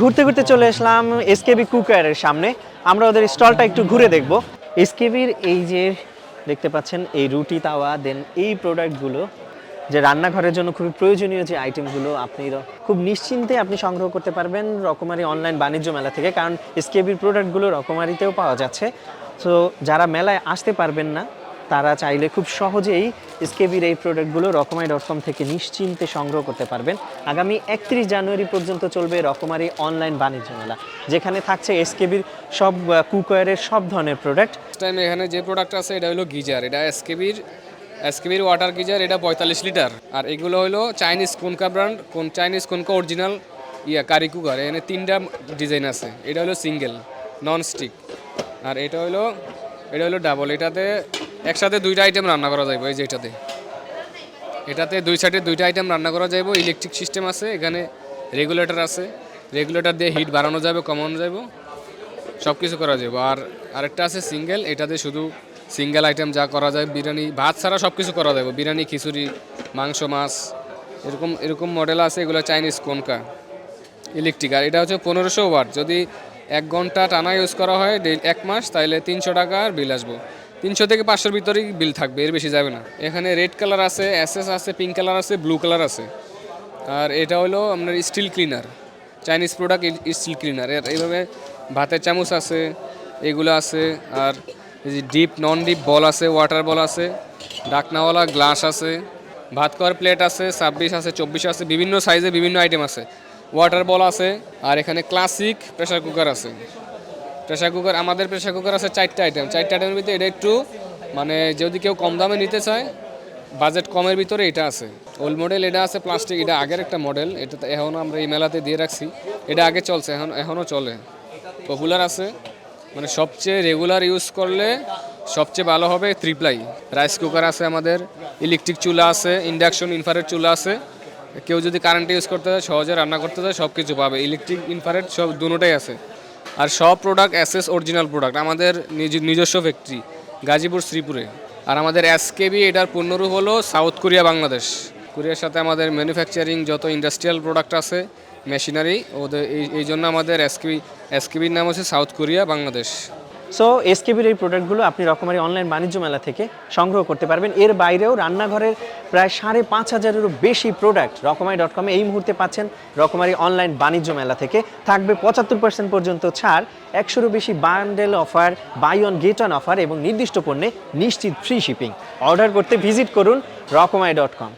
ঘুরতে ঘুরতে চলে আসলাম এসকেবি কুকারের সামনে। আমরা ওদের স্টলটা একটু ঘুরে দেখব। এসকেবির এই যে দেখতে পাচ্ছেন, এই রুটি তাওয়া দেন এই প্রোডাক্টগুলো যে রান্নাঘরের জন্য খুবই প্রয়োজনীয় যে আইটেমগুলো আপনি খুব নিশ্চিন্তে আপনি সংগ্রহ করতে পারবেন রকমারি অনলাইন বাণিজ্য মেলা থেকে, কারণ এসকেবির প্রোডাক্টগুলো রকমারিতেও পাওয়া যাচ্ছে। তো যারা মেলায় আসতে পারবেন না তারা চাইলে খুব সহজেই এসকেবির এই প্রোডাক্টগুলো রকমারি ডট কম থেকে নিশ্চিন্তে সংগ্রহ করতে পারবেন। আগামী একত্রিশ জানুয়ারি পর্যন্ত চলবে রকমারি অনলাইন বাণিজ্য মেলা, যেখানে থাকছে এসকেবির সব কুকওয়ারের সব ধরনের প্রোডাক্ট টাইম এখানে যে প্রোডাক্ট আছে, এটা হলো গিজার। এটা এসকেবির এসকেবির ওয়াটার গিজার, এটা পঁয়তাল্লিশ লিটার। আর এগুলো হলো চাইনিজ কোনকা ব্র্যান্ড কোন চাইনিজ কোনকা অরিজিনাল ইয়া কারি কুকার এখানে তিনটা ডিজাইন আছে। এটা হলো সিঙ্গেল নন স্টিক আর এটা হলো এটা হলো ডাবল এটাতে একসাথে দুইটা আইটেম রান্না করা যাবে এই যে এটাতে। এটাতে দুই সাইডে দুইটা আইটেম রান্না করা যাবে ইলেকট্রিক সিস্টেম আছে, এখানে রেগুলেটর আছে। রেগুলেটর দিয়ে হিট বাড়ানো যাবে কমানো যাবে সব কিছু করা যাবে আর আরেকটা আছে সিঙ্গেল এটাতে শুধু সিঙ্গেল আইটেম যা করা যায়, বিরিয়ানি, ভাত ছাড়া সব কিছু করা যাবে বিরিয়ানি, খিচুড়ি, মাংস, মাছ, এরকম এরকম মডেল আছে, এগুলো চাইনিজ কোনকা ইলেকট্রিক আর এটা হচ্ছে পনেরোশো ওয়াট। যদি এক ঘণ্টা টানা ইউজ করা হয় এক মাস তাহলে তিনশো টাকার বিল আসব। তিনশো থেকে পাঁচশোর ভিতরেই বিল থাকবে, এর বেশি যাবে না। এখানে রেড কালার আছে এসএস আছে পিঙ্ক কালার আছে ব্লু কালার আছে। আর এটা হলো আপনার steel cleaner Chinese product steel cleaner এর এইভাবে ভাতের চামচ আছে, এগুলো আছে, আর ডিপ নন ডিপ বল আছে ওয়াটার বল আছে, ডাকনাওয়ালা গ্লাস আছে, ভাত খাওয়ার প্লেট আছে, ছাব্বিশ আছে, চব্বিশ আছে, বিভিন্ন সাইজে বিভিন্ন আইটেম আছে। ওয়াটার বল আছে, আর এখানে ক্লাসিক প্রেসার কুকার আছে। প্রেসার কুকার আমাদের প্রেসার কুকার আছে চারটে আইটেম চারটে আইটেমের ভিতরে এটা একটু মানে যদি কেউ কম দামে নিতে চায় বাজেট কমের ভিতরে এটা আছে। ওল্ড মডেল এটা আছে প্লাস্টিক এটা আগের একটা মডেল এটা এখনও আমরা এই মেলাতে দিয়ে রাখছি। এটা আগে চলছে, এখন এখনও চলে। পপুলার আছে মানে সবচেয়ে রেগুলার ইউজ করলে সবচেয়ে ভালো হবে ত্রিপ্লাই রাইস কুকার আছে আমাদের ইলেকট্রিক চুলা আছে ইন্ডাকশন ইনফারেট চুলা আছে। কেউ যদি কারেন্ট ইউজ করতে চায়, সহজে রান্না করতে চায় সব কিছু পাবে। ইলেকট্রিক ইনফারেট সব দুটোটাই আছে। আর সব প্রোডাক্ট অ্যাসেস অরিজিনাল প্রোডাক্ট আমাদের নিজ- নিজস্ব ফ্যাক্টরি গাজীপুর, শ্রীপুরে। আর আমাদের এসকেবি এটার পূর্ণরূপ হলো সাউথ কোরিয়া বাংলাদেশ কোরিয়ার সাথে আমাদের ম্যানুফ্যাকচারিং যত ইন্ডাস্ট্রিয়াল প্রোডাক্ট আছে মেশিনারি ওদের এই এই জন্য আমাদের এসকেবি এসকেবির নাম হচ্ছে সাউথ কোরিয়া বাংলাদেশ সো এসকেবির এই প্রোডাক্টগুলো আপনি রকমারি অনলাইন বাণিজ্য মেলা থেকে সংগ্রহ করতে পারবেন। এর বাইরেও রান্নাঘরের প্রায় সাড়ে পাঁচ হাজারেরও বেশি প্রোডাক্ট রকমারি ডট কমে এই মুহূর্তে পাচ্ছেন রকমারি অনলাইন বাণিজ্য মেলা থেকে। থাকবে পঁচাত্তর পার্সেন্ট পর্যন্ত ছাড়, একশোরও বেশি bundle offer buy one get one offer এবং নির্দিষ্ট পণ্যে নিশ্চিত ফ্রি শিপিং অর্ডার করতে ভিজিট করুন রকমারি ডট কম